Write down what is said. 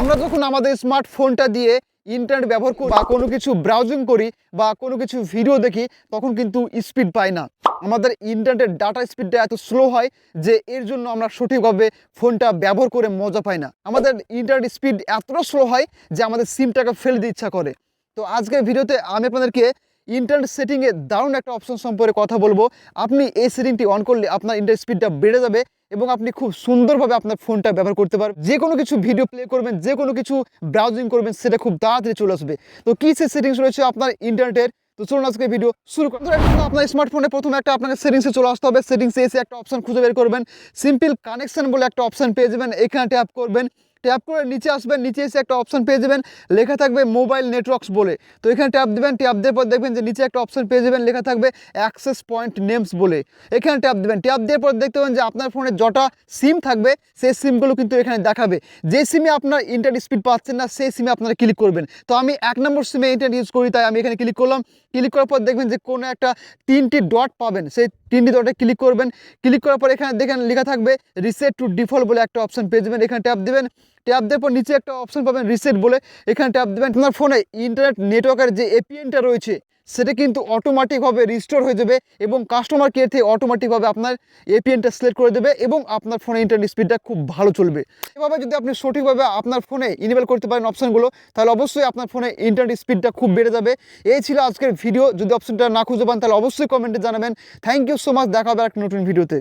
আমরা যখন আমাদের স্মার্টফোনটা দিয়ে ইন্টারনেট ব্যবহার করি বা কোনো কিছু ব্রাউজিং করি বা কোনো কিছু ভিডিও দেখি, তখন কিন্তু স্পিড পাই না। আমাদের ইন্টারনেটের ডাটা স্পিডটা এত স্লো হয় যে এর জন্য আমরা সঠিকভাবে ফোনটা ব্যবহার করে মজা পাই না। আমাদের ইন্টারনেট স্পিড এতটা স্লো হয় যে আমাদের সিমটাকে ফেলে দিতে ইচ্ছা করে। তো আজকের ভিডিওতে আমি আপনাদেরকে ইন্টারনেট সেটিংয়ে দারুণ একটা অপশন সম্পর্কে কথা বলব। আপনি এই সেটিংটি অন করলে আপনার ইন্টারনেট স্পিডটা বেড়ে যাবে। এবং আপনি খুব সুন্দরভাবে আপনার ফোনটা ব্যবহার করতে পারবেন। যে কোনো কিছু ভিডিও প্লে করবেন, যে কোনো কিছু ব্রাউজিং করবেন, সেটা খুব তাড়াতাড়ি চলে আসবে। তো কী সে সেটিংস রয়েছে আপনার ইন্টারনেটের তো চলুন আজকে ভিডিও শুরু করুন আপনার স্মার্টফোনে প্রথমে একটা আপনাকে সেটিংসে চলে আসতে হবে। সেটিংসে এসে একটা অপশন খুঁজে বের করবেন। সিম্পল কানেকশন বলে একটা অপশন পেয়ে যাবেন। এখানে ট্যাপ করবেন। ট্যাপ করে নিচে আসবেন, নিচে এসে একটা অপশন পেয়ে যাবেন, লেখা থাকবে মোবাইল নেটওয়ার্কস বলে। তো এখানে ট্যাপ দেবেন ট্যাপ দেওয়ার পর দেখবেন যে নিচে একটা অপশন পেয়ে যাবেন, লেখা থাকবে অ্যাক্সেস পয়েন্ট নেমস বলে। এখানে ট্যাপ দেবেন ট্যাপ দেওয়ার পর দেখতে পাবেন যে আপনার ফোনে যটা সিম থাকবে, সেই সিমগুলো কিন্তু এখানে দেখাবে। যে সিমে আপনার ইন্টারনেট স্পিড পাচ্ছেন না, সেই সিমে আপনারা ক্লিক করবেন। তো আমি এক নম্বর সিমে ইন্টারনেট ইউজ করি, তাই আমি এখানে ক্লিক করলাম। ক্লিক করার পর দেখবেন যে কোনো একটা তিনটি ডট পাবেন, সেই তিনটি ডটে ক্লিক করবেন। ক্লিক করার পর এখানে দেখেন লেখা থাকবে রিসেট টু ডিফল্ট বলে একটা অপশন পেয়ে যাবেন। এখানে ট্যাপ দেবেন ট্যাপ দেওয়ার পর নিচে একটা অপশন পাবেন রিসেট বলে। এখানে ট্যাপ দেবেন। আপনার ফোনে ইন্টারনেট নেটওয়ার্কের যে এপিএনটা রয়েছে, সেটা কিন্তু অটোমেটিকভাবে রিস্টোর হয়ে যাবে এবং কাস্টমার কেয়ার থেকে অটোমেটিকভাবে আপনার এপিএনটা সিলেক্ট করে দেবে এবং আপনার ফোনে ইন্টারনেট স্পিডটা খুব ভালো চলবে। এভাবে যদি আপনি সঠিকভাবে আপনার ফোনে ইনেবল করতে পারেন অপশনগুলো তাহলে অবশ্যই আপনার ফোনে ইন্টারনেট স্পিডটা খুব বেড়ে যাবে। এই ছিল আজকের ভিডিও যদি অপশনটা না খুঁজে পান, তাহলে অবশ্যই কমেন্টে জানাবেন। থ্যাংক ইউ সো মাচ দেখা হবে এক নতুন ভিডিওতে